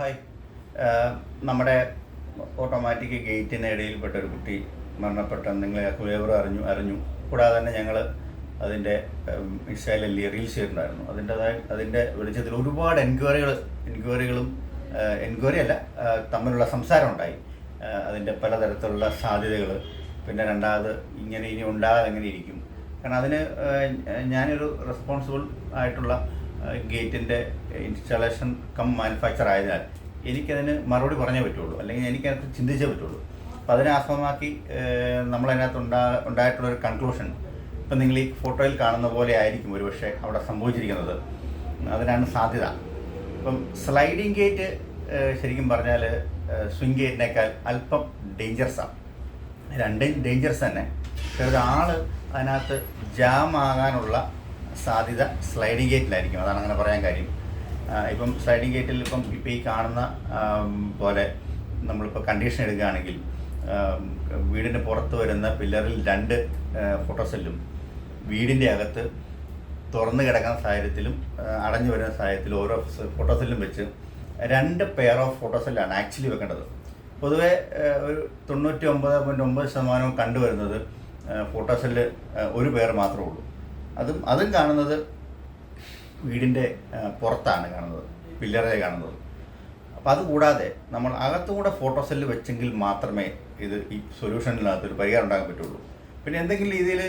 Hi. നമ്മുടെ automatic ഗേറ്റിന് ഇടയിൽപ്പെട്ട ഒരു കുട്ടി മരണപ്പെട്ടെന്ന് നിങ്ങളെ വിവരം അറിഞ്ഞു അറിഞ്ഞു. കൂടാതെ തന്നെ ഞങ്ങൾ അതിന്റെ ഇൻസ്റ്റയിൽ റീൽസ് ചെയ്തിട്ടുണ്ടായിരുന്നു. അതിന്റെതായ അതിന്റെ വെളിച്ചത്തിൽ ഒരുപാട് എൻക്വയറികൾ എൻക്വയറികളും എൻക്വയറി അല്ല തമ്മിലുള്ള സംസാരം ഉണ്ടായി. അതിന്റെ പലതരത്തിലുള്ള സാധ്യതകൾ പിന്നെ രണ്ടാമത് ഇങ്ങനെ ഇനി ഉണ്ടാകാതെ എങ്ങനെ ഇരിക്കും. കാരണം അതിന് ഞാനൊരു റെസ്പോൺസിബിൾ ആയിട്ടുള്ള ഗേറ്റിന്റെ ഇൻസ്റ്റാളേഷൻ കം മാനുഫാക്ചർ ആയതിനാൽ എനിക്കതിന് മറുപടി പറഞ്ഞേ പറ്റുള്ളൂ. അല്ലെങ്കിൽ എനിക്കതിനകത്ത് ചിന്തിച്ചേ പറ്റുള്ളൂ. അപ്പോൾ അതിനെ ആസ്പദമാക്കി നമ്മളതിനകത്ത് ഉണ്ടാ ഉണ്ടായിട്ടുള്ള ഒരു കൺക്ലൂഷൻ ഇപ്പം നിങ്ങൾ ഈ ഫോട്ടോയിൽ കാണുന്ന പോലെ ആയിരിക്കും ഒരുപക്ഷെ അവിടെ സംഭവിച്ചിരിക്കുന്നത്. അതിനാണ് സാധ്യത. ഇപ്പം സ്ലൈഡിങ് ഗേറ്റ് ശരിക്കും പറഞ്ഞാൽ സ്വിംഗ് ഗേറ്റിനേക്കാൾ അല്പം ഡേഞ്ചറസാണ് രണ്ടും ഡേഞ്ചറസ് തന്നെ. പക്ഷെ ഒരാൾ അതിനകത്ത് ജാം ആകാനുള്ള സാധ്യത സ്ലൈഡിംഗ് ഗേറ്റിലായിരിക്കും അതാണ് അങ്ങനെ പറയാൻ കാര്യം. ഇപ്പം സ്ലൈഡിംഗ് ഗേറ്റിൽ ഇപ്പം ഇപ്പം ഈ കാണുന്ന പോലെ നമ്മളിപ്പോൾ കണ്ടീഷൻ എടുക്കുകയാണെങ്കിൽ വീടിന്റെ പുറത്ത് വരുന്ന പില്ലറിൽ രണ്ട് ഫോട്ടോസെല്ലും വീടിന്റെ അകത്ത് തുറന്നു കിടക്കുന്ന സാഹചര്യത്തിലും അടഞ്ഞു വരുന്ന സാഹചര്യത്തിലും ഓരോ ഫോട്ടോസെല്ലും വെച്ച് രണ്ട് പെയർ ഓഫ് ഫോട്ടോസെല്ലാണ് ആക്ച്വലി വെക്കേണ്ടത്. പൊതുവെ ഒരു തൊണ്ണൂറ്റി ഒമ്പത് പോയിന്റ് ഒമ്പത് ശതമാനവും കണ്ടുവരുന്നത് ഫോട്ടോസെല്ല് ഒരു പേർ മാത്രമേ ഉള്ളൂ. അതും അതും കാണുന്നത് വീടിന്റെ പുറത്താണ് കാണുന്നത് പില്ലറെ കാണുന്നത്. അപ്പോൾ അതുകൂടാതെ നമ്മൾ അകത്തുകൂടെ ഫോട്ടോ സെല്ല് വെച്ചെങ്കിൽ മാത്രമേ ഇത് ഈ സൊല്യൂഷനിനകത്ത് ഒരു പരിഹാരം ഉണ്ടാകാൻ പറ്റുള്ളൂ. പിന്നെ എന്തെങ്കിലും രീതിയിൽ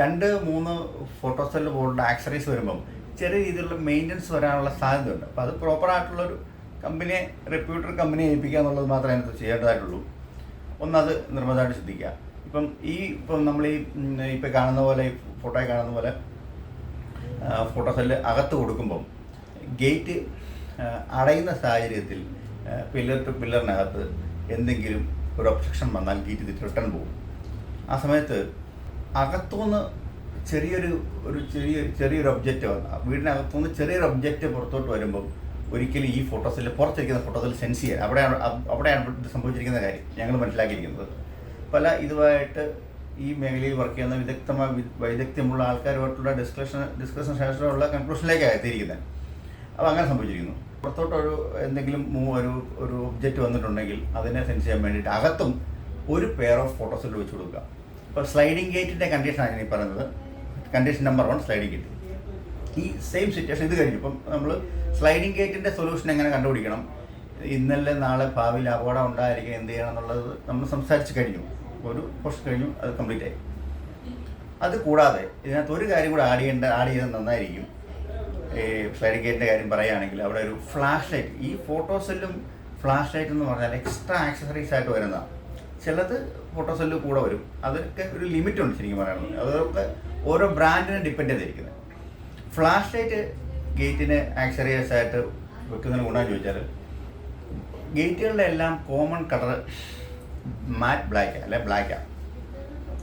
രണ്ട് മൂന്ന് ഫോട്ടോ സെല്ല് പോലുള്ള ആക്സറീസ് വരുമ്പം ചെറിയ രീതിയിലുള്ള മെയിന്റനൻസ് വരാനുള്ള സാധ്യതയുണ്ട്. അപ്പോൾ അത് പ്രോപ്പറായിട്ടുള്ളൊരു കമ്പനിയെ റെപ്യൂട്ടർ കമ്പനിയെ ഏൽപ്പിക്കുക എന്നുള്ളത് മാത്രമേ അതിനകത്ത് ചെയ്യേണ്ടതായിട്ടുള്ളൂ. ഒന്നത് നിർബന്ധമായിട്ട് ശ്രദ്ധിക്കുക. ഇപ്പം ഈ ഇപ്പം നമ്മൾ ഈ ഇപ്പം കാണുന്ന പോലെ ഫോട്ടോയിൽ കാണുന്ന പോലെ ഫോട്ടോസെല്ല് അകത്ത് കൊടുക്കുമ്പം ഗേറ്റ് അടയുന്ന സാഹചര്യത്തിൽ പില്ലർ ടു പില്ലറിനകത്ത് എന്തെങ്കിലും ഒരു ഒബ്ജക്ഷൻ വന്നാൽ ഗേറ്റ് തിരിച്ച് റിട്ടേൺ പോകും. ആ സമയത്ത് അകത്തുനിന്ന് ചെറിയൊരു ഒരു ചെറിയ ചെറിയൊരു ഒബ്ജക്റ്റ് വന്ന വീടിനകത്തുനിന്ന് ചെറിയൊരു ഒബ്ജക്റ്റ് പുറത്തോട്ട് വരുമ്പം ഒരിക്കലും ഈ ഫോട്ടോസിൽ പുറത്തിരിക്കുന്ന ഫോട്ടോസിൽ സെൻസ് ചെയ്യാൻ അവിടെയാണ് അവിടെയാണ് സംഭവിച്ചിരിക്കുന്ന കാര്യം. ഞങ്ങൾ മനസ്സിലാക്കിയിരിക്കുന്നത്. പല ഇതുമായിട്ട് ഈ മേഖലയിൽ വർക്ക് ചെയ്യുന്ന വിദഗ്ധമായ വൈദഗ്ധ്യമുള്ള ആൾക്കാരുമായിട്ടുള്ള ഡിസ്കഷൻ ഡിസ്കഷൻ ശേഷമുള്ള കൺക്ലൂഷനിലേക്കാണ് എത്തിയിരിക്കുന്നത് അപ്പോൾ അങ്ങനെ സംഭവിച്ചിരിക്കുന്നു. പുറത്തോട്ടൊരു എന്തെങ്കിലും ഒരു ഒരു ഒബ്ജക്റ്റ് വന്നിട്ടുണ്ടെങ്കിൽ അതിനെ സെൻസ് ചെയ്യാൻ വേണ്ടിയിട്ട് അകത്തും ഒരു പെയർ ഓഫ് ഫോട്ടോസിൽ വെച്ച് കൊടുക്കുക. ഇപ്പോൾ സ്ലൈഡിംഗ് ഗേറ്റിന്റെ കണ്ടീഷനാണ് ഞാൻ ഈ പറയുന്നത്. Condition number one sliding gate ഈ സെയിം സിറ്റുവേഷൻ ഇത് കഴിഞ്ഞു. ഇപ്പം നമ്മൾ സ്ലൈഡിംഗ് ഗേറ്റിന്റെ സൊല്യൂഷൻ എങ്ങനെ കണ്ടുപിടിക്കണം? ഇന്നലെ നാളെ ഭാവിയിൽ അപകടം ഉണ്ടായിരിക്കും എന്ത് ചെയ്യണം എന്നുള്ളത് നമ്മൾ സംസാരിച്ച് കഴിഞ്ഞു. ഒരു പോർഷൻ കഴിഞ്ഞു അത് കംപ്ലീറ്റ് ആയി. അത് കൂടാതെ ഇതിനകത്ത് ഒരു കാര്യം കൂടെ ആഡ് ചെയ്യേണ്ട ആഡ് ചെയ്തത് നന്നായിരിക്കും. ഈ സ്ലൈഡിംഗ് ഗേറ്റിന്റെ കാര്യം പറയുകയാണെങ്കിൽ അവിടെ ഒരു ഫ്ലാഷ് ലൈറ്റ് ഈ ഫോട്ടോ സെല്ലും ഫ്ലാഷ് ലൈറ്റ് എന്ന് പറഞ്ഞാൽ എക്സ്ട്രാ ആക്സസറീസ് ആയിട്ട് വരുന്നതാണ് ചിലത് ഫോട്ടോ സെല്ല് കൂടെ വരും. അതൊക്കെ ഒരു ലിമിറ്റ് ഉണ്ട് ശരിക്കും പറയുന്നത് അതൊക്കെ ഓരോ ബ്രാൻഡിനെ ഡിപ്പെൻഡ് ചെയ്തിരിക്കുന്നത്. ഫ്ലാഷ് ലൈറ്റ് ഗേറ്റിന് ആക്സറീസ് ആയിട്ട് വെക്കുന്നതിന് ഗുണം ചോദിച്ചാൽ ഗേറ്റുകളുടെ എല്ലാം കോമൺ കളർ മാറ്റ് ബ്ലാക്ക് അല്ലെ? ബ്ലാക്കാണ്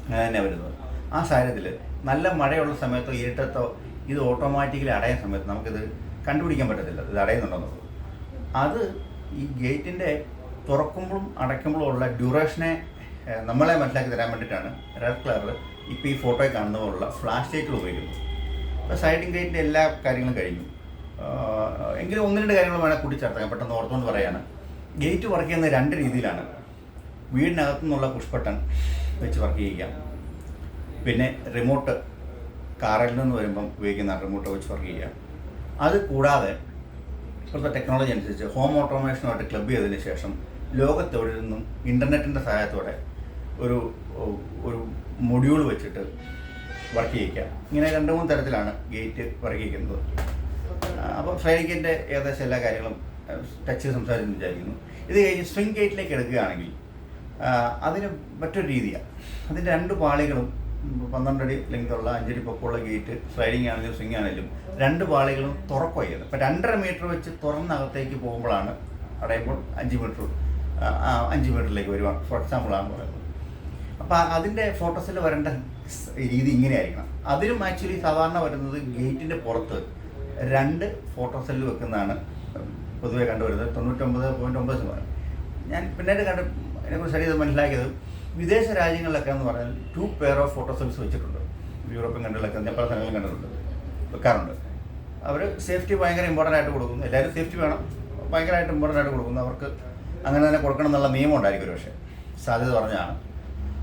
അങ്ങനെ തന്നെ വരുന്നത്. ആ സാഹചര്യത്തിൽ നല്ല മഴയുള്ള സമയത്തോ ഇരുട്ടത്തോ ഇത് ഓട്ടോമാറ്റിക്കലി അടയുന്ന സമയത്ത് നമുക്കിത് കണ്ടുപിടിക്കാൻ പറ്റത്തില്ല. ഇത് അടയുന്നുണ്ടെന്നുള്ളത് അത് ഈ ഗേറ്റിന്റെ തുറക്കുമ്പോഴും അടയ്ക്കുമ്പോഴും ഉള്ള ഡ്യൂറേഷനെ നമ്മളെ മനസ്സിലാക്കി തരാൻ വേണ്ടിയിട്ടാണ് റെഡ് കളറിൽ ഇപ്പോൾ ഈ ഫോട്ടോയിൽ കാണുന്ന പോലുള്ള ഫ്ലാഷ് ലൈറ്റുകൾ ഉപയോഗിക്കുന്നത്. അപ്പോൾ സൈഡിങ് ഗേറ്റിന്റെ എല്ലാ കാര്യങ്ങളും കഴിഞ്ഞു. എങ്കിലും ഒന്ന് രണ്ട് കാര്യങ്ങൾ വേണേൽ കൂട്ടിച്ചേർത്താം. പെട്ടെന്ന് ഓർത്തുകൊണ്ട് പറയാണ്. ഗേറ്റ് വർക്ക് ചെയ്യുന്നത് രണ്ട് രീതിയിലാണ്. വീടിനകത്തു നിന്നുള്ള പുഷ് ബട്ടൺ വെച്ച് വർക്ക് ചെയ്യിക്കാം. പിന്നെ റിമോട്ട് കാറിൽ നിന്ന് വരുമ്പം ഉപയോഗിക്കുന്ന റിമോട്ട് വെച്ച് വർക്ക് ചെയ്യാം. അത് കൂടാതെ ഇപ്പോഴത്തെ ടെക്നോളജി അനുസരിച്ച് ഹോം ഓട്ടോമേഷനുമായിട്ട് ക്ലബ് ചെയ്തതിന് ശേഷം ലോകത്തെവിടെ നിന്നും ഇന്റർനെറ്റിന്റെ സഹായത്തോടെ ഒരു ഒരു മൊഡ്യൂൾ വെച്ചിട്ട് വർക്ക് ചെയ്യിക്കാം. ഇങ്ങനെ രണ്ട് മൂന്ന് തരത്തിലാണ് ഗേറ്റ് വർക്ക് ചെയ്യുന്നത് അപ്പോൾ ഫ്ലൈഗേറ്റിന്റെ ഏകദേശം എല്ലാ കാര്യങ്ങളും ടച്ച് സംസാരിച്ച് വിചാരിക്കുന്നു. ഇത് കഴിഞ്ഞ് സ്വിംഗ് ഗേറ്റിലേക്ക് എടുക്കുകയാണെങ്കിൽ അതിന് മറ്റൊരു രീതിയാണ് അതിന്റെ രണ്ട് പാളികളും പന്ത്രണ്ടടി ലെങ്തുള്ള അഞ്ചടി പൊക്കമുള്ള ഗേറ്റ് സ്ലൈഡിങ് ആണെങ്കിലും സ്വിങ് ആണെങ്കിലും രണ്ട് പാളികളും തുറക്കുകയാണ് അപ്പോൾ രണ്ടര മീറ്റർ വെച്ച് തുറന്നകത്തേക്ക് പോകുമ്പോഴാണ് അടയുമ്പോൾ അഞ്ച് മീറ്റർ അഞ്ച് മീറ്ററിലേക്ക് വരുവാൻ ഫോർ എക്സാമ്പിളാണ് പറയുന്നത്. അപ്പോൾ അതിന്റെ ഫോട്ടോസിൽ വരേണ്ട രീതി രീതി ഇങ്ങനെയായിരിക്കണം. അതിലും ആക്ച്വലി സാധാരണ വരുന്നത് ഗേറ്റിന്റെ പുറത്ത് രണ്ട് ഫോട്ടോസെല്ല് വെക്കുന്നതാണ് പൊതുവെ കണ്ടുവരുന്നത്. തൊണ്ണൂറ്റൊമ്പത് പോയിന്റ് ഒമ്പത് ശതമാനം. ഞാൻ പിന്നീട് കണ്ട് അതിനെക്കുറിച്ച് സ്റ്റഡി മനസ്സിലാക്കിയത് വിദേശ രാജ്യങ്ങളിലൊക്കെ എന്ന് പറഞ്ഞാൽ two pair of photo cells വെച്ചിട്ടുണ്ട്. യൂറോപ്യൻ കൺട്രികളൊക്കെ ഞാൻ പല സ്ഥലങ്ങളും കണ്ടിട്ടുണ്ട് വെക്കാറുണ്ട്. അവർ സേഫ്റ്റി ഭയങ്കര ഇമ്പോർട്ടന്റ് ആയിട്ട് കൊടുക്കുന്നു. എല്ലാവരും സേഫ്റ്റി വേണം. ഭയങ്കരമായിട്ട് ഇമ്പോർട്ടന്റ് ആയിട്ട് കൊടുക്കുന്നു. അവർക്ക് അങ്ങനെ തന്നെ കൊടുക്കണം എന്നുള്ള നിയമം ഉണ്ടായിരിക്കും പക്ഷേ സാധ്യത പറഞ്ഞാണ്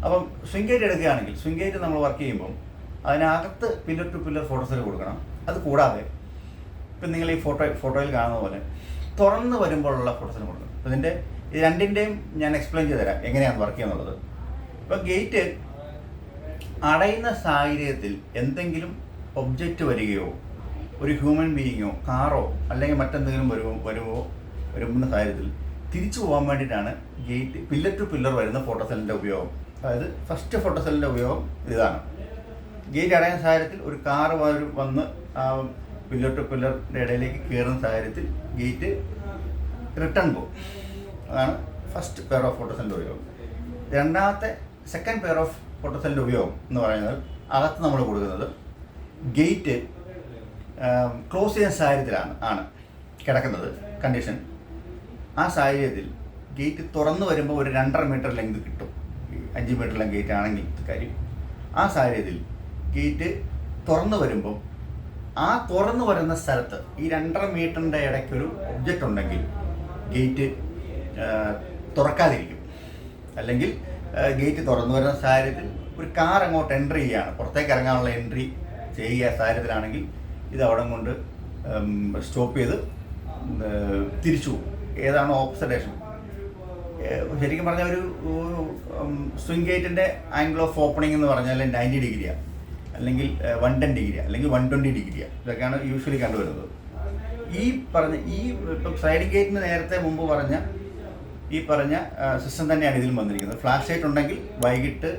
അപ്പം സ്വിംഗ് ഗേറ്റ് എടുക്കുകയാണെങ്കിൽ സ്വിംഗ് ഗേറ്റ് നമ്മൾ വർക്ക് ചെയ്യുമ്പം അതിനകത്ത് പില്ലർ ടു പില്ലർ ഫോട്ടോസിൽ കൊടുക്കണം. അത് കൂടാതെ ഇപ്പം നിങ്ങൾ ഈ ഫോട്ടോ ഫോട്ടോയിൽ കാണുന്ന പോലെ തുറന്ന് വരുമ്പോഴുള്ള ഫോട്ടോസിന് കൊടുക്കണം. അപ്പം ഇതിന്റെ ഇത് രണ്ടിന്റെയും ഞാൻ എക്സ്പ്ലെയിൻ ചെയ്ത് തരാം എങ്ങനെയാണ് വർക്ക് ചെയ്യുന്നുള്ളത് ഇപ്പം ഗേറ്റ് അടയുന്ന സാഹചര്യത്തിൽ എന്തെങ്കിലും ഒബ്ജക്റ്റ് വരികയോ ഒരു ഹ്യൂമൻ ബീയിങ്ങോ കാറോ അല്ലെങ്കിൽ മറ്റെന്തെങ്കിലും വരുമോ വരുമോ വരുമെന്ന സാഹചര്യത്തിൽ തിരിച്ചു പോകാൻ വേണ്ടിയിട്ടാണ് ഗേറ്റ് പില്ലർ ടു പില്ലർ വരുന്ന ഫോട്ടോസെല്ലിന്റെ ഉപയോഗം. അതായത് ഫസ്റ്റ് ഫോട്ടോസെല്ലിന്റെ ഉപയോഗം ഇതാണ്. ഗേറ്റ് അടയുന്ന സാഹചര്യത്തിൽ ഒരു കാർ വന്ന് പില്ലർ ടു പില്ലറിന്റെ ഇടയിലേക്ക് കയറുന്ന സാഹചര്യത്തിൽ ഗേറ്റ് റിട്ടേൺ പോകും. അതാണ് ഫസ്റ്റ് പെയർ ഓഫ് ഫോട്ടോസെല്ലിന്റെ ഉപയോഗം. രണ്ടാമത്തെ സെക്കൻഡ് പെയർ ഓഫ് ഫോട്ടോസെല്ലിന്റെ ഉപയോഗം എന്ന് പറയുന്നത് അകത്ത് നമ്മൾ കൊടുക്കുന്നത് ഗേറ്റ് ക്ലോസ് ചെയ്യുന്ന സാഹചര്യത്തിലാണ് ആണ് കിടക്കുന്നത് കണ്ടീഷൻ ആ സാഹചര്യത്തിൽ ഗേറ്റ് തുറന്നു വരുമ്പോൾ ഒരു രണ്ടര മീറ്റർ ലെങ്ത് കിട്ടും. അഞ്ച് മീറ്റർ ലെങ്ത് ഗേറ്റ് ആണെങ്കിൽ കാര്യം. ആ സാഹചര്യത്തിൽ ഗേറ്റ് തുറന്നു വരുമ്പം ആ തുറന്നു വരുന്ന സ്ഥലത്ത് ഈ രണ്ടര മീറ്ററിന്റെ ഇടയ്ക്കൊരു ഒബ്ജക്റ്റ് ഉണ്ടെങ്കിൽ ഗേറ്റ് തുറക്കാതിരിക്കും. അല്ലെങ്കിൽ ഗേറ്റ് തുറന്നു വരുന്ന സാഹചര്യത്തിൽ ഒരു കാർ അങ്ങോട്ട് എൻട്രി ചെയ്യുകയാണ് പുറത്തേക്ക് ഇറങ്ങാനുള്ള എൻട്രി ചെയ്യുക സാഹചര്യത്തിലാണെങ്കിൽ ഇത് അവിടെ കൊണ്ട് സ്റ്റോപ്പ് ചെയ്ത് തിരിച്ചു ഏതാണ് ഓപ്സർവേഷൻ ശരിക്കും പറഞ്ഞാൽ ഒരു സ്വിംഗ് ഗേറ്റിന്റെ ആംഗിൾ ഓഫ് ഓപ്പണിംഗ് എന്ന് പറഞ്ഞാൽ നയന്റി ഡിഗ്രിയാണ് അല്ലെങ്കിൽ വൺ ടെൻ ഡിഗ്രി അല്ലെങ്കിൽ വൺ ട്വന്റി ഡിഗ്രിയാണ് ഇതൊക്കെയാണ് യൂഷ്വലി കണ്ടുവരുന്നത്. ഈ പറഞ്ഞ ഈ ഇപ്പം സ്ലൈഡിംഗ് ഗേറ്റിന് നേരത്തെ മുമ്പ് പറഞ്ഞ ഈ പറഞ്ഞ സിസ്റ്റം തന്നെയാണ് ഇതിലും വന്നിരിക്കുന്നത്. ഫ്ലാഷ് ലൈറ്റ് ഉണ്ടെങ്കിൽ വൈകിട്ട്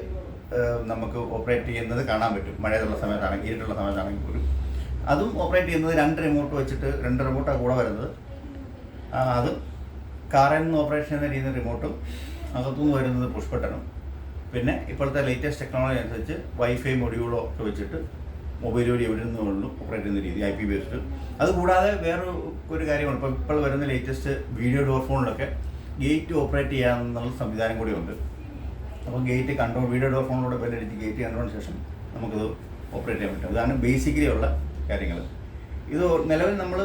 നമുക്ക് ഓപ്പറേറ്റ് ചെയ്യുന്നത് കാണാൻ പറ്റും. മഴയുള്ള സമയത്താണെങ്കിൽ ഇരുട്ടുള്ള സമയത്താണെങ്കിൽ പോലും. അതും ഓപ്പറേറ്റ് ചെയ്യുന്നത് രണ്ട് റിമോട്ട് വെച്ചിട്ട് രണ്ട് റിമോട്ടാണ് കൂടെ വരുന്നത്. അതും കാറിൽ നിന്ന് ഓപ്പറേഷൻ ചെയ്യുന്ന രീതിയിൽ റിമോട്ടും അകത്തുനിന്ന് വരുന്നത് പുഷ് ബട്ടണും. പിന്നെ ഇപ്പോഴത്തെ ലേറ്റസ്റ്റ് ടെക്നോളജി അനുസരിച്ച് വൈഫൈ മൊഡ്യൂളോ ഒക്കെ വെച്ചിട്ട് മൊബൈൽ വഴി എവിടെ നിന്ന് വേണമെങ്കിലും ഓപ്പറേറ്റ് ചെയ്യുന്ന രീതി ഐ പി ബേസ്ഡ് അതുകൂടാതെ വേറൊരു ഒരു കാര്യമാണ്. ഇപ്പോൾ ഇപ്പോൾ വരുന്ന ലേറ്റസ്റ്റ് വീഡിയോ ഡോർ ഫോണിലൊക്കെ ഗേറ്റ് ഓപ്പറേറ്റ് ചെയ്യാമെന്നുള്ള സംവിധാനം കൂടിയുണ്ട്. അപ്പോൾ ഗേറ്റ് കൺട്രോൾ വീഡിയോ ഡോർ ഫോണിലൂടെ ബെല്ലടിച്ച് ഗേറ്റ് കണ്ടതിന് ശേഷം നമുക്കത് ഓപ്പറേറ്റ് ചെയ്യാൻ പറ്റും. അതാണ് ബേസിക്കലി ഉള്ള കാര്യങ്ങൾ. ഇത് നിലവിൽ നമ്മൾ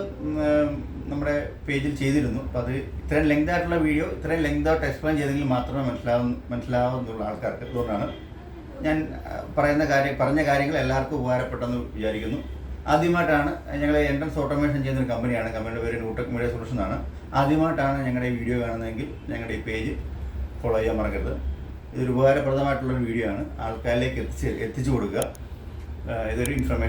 നമ്മുടെ പേജിൽ ചെയ്തിരുന്നു. അപ്പോൾ അത് ഇത്രയും ലെങ്ത് ആയിട്ടുള്ള വീഡിയോ ഇത്രയും ലെങ്ത് ആയിട്ട് എക്സ്പ്ലെയിൻ ചെയ്തെങ്കിൽ മാത്രമേ മനസ്സിലാവും മനസ്സിലാവുന്നുള്ള ആൾക്കാർക്ക്. അതുകൊണ്ടാണ് ഞാൻ പറയുന്ന കാര്യം പറഞ്ഞ കാര്യങ്ങൾ എല്ലാവർക്കും ഉപകാരപ്പെട്ടെന്ന് വിചാരിക്കുന്നു. ആദ്യമായിട്ടാണ് ഞങ്ങൾ എൻട്രൻസ് ഓട്ടോമേഷൻ ചെയ്യുന്ന ഒരു കമ്പനിയാണ് കമ്പനിയുടെ പേര് ന്യൂടെക് മീഡിയ സൊല്യൂഷൻ ആണ് ആദ്യമായിട്ടാണ് ഞങ്ങളുടെ ഈ വീഡിയോ കാണുന്നതെങ്കിൽ ഞങ്ങളുടെ ഈ പേജ് ഫോളോ ചെയ്യാൻ മറക്കരുത്. ഇതൊരു ഉപകാരപ്രദമായിട്ടുള്ളൊരു വീഡിയോ ആണ്. ആൾക്കാരിലേക്ക് എത്തിച്ച് എത്തിച്ചു കൊടുക്കുക. ഇതൊരു ഇൻഫർമേഷൻ